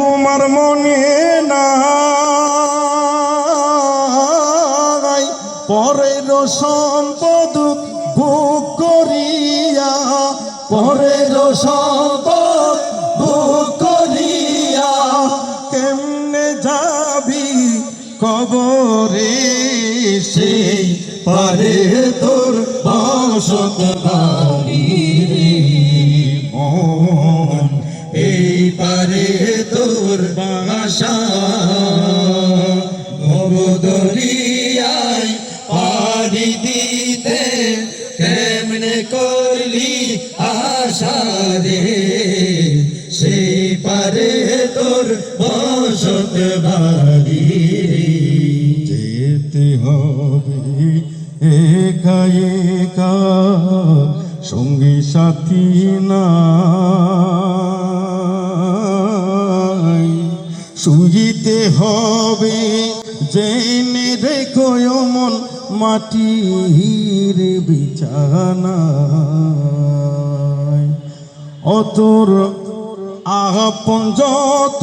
তোমার মনে নাই। পরের সম্পদ ভোগ করিয়া, পরের সম্পদ ভোগ করিয়া কেমনে যাবি কবরে? সেই পারে তোর বসত বাড়ি। বাসা ভবদরিয়ায় পারি দিতে কেমনে করলি আশা রে? সেই পারে তোর বসত বাড়ি। যেতে হবে একা একা, সঙ্গী সাথী নাই শুইতে হবে। জেনে রেখো মন, মাটির বিছানায়। অতর আপন যত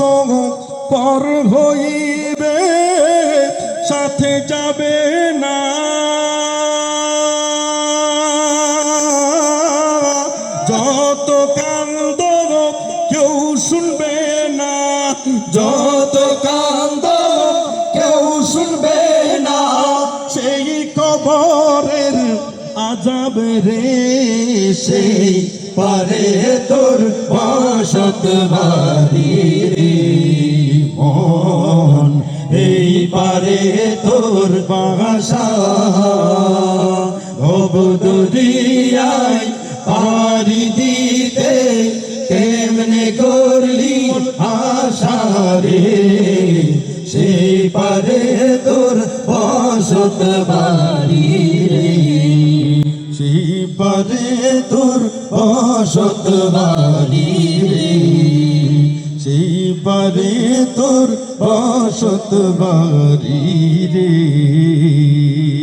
পর হইবে, সাথে যাবে না। যত কান্দ কেউ শুনবে না। যত কান্দ কেউ শুনবে না, সেই কবরের আজাবে রে, সেই পারে তোর বসত বাড়ি মন, এই পারে তোর বাসা। অবদরিয়ায় পারি আশা রে সেই পারে তোর বসত বাড়ি। রে সেই পারে তোর বসত বাড়ি। রে সেই পারে তোর বসত বাড়ি রে।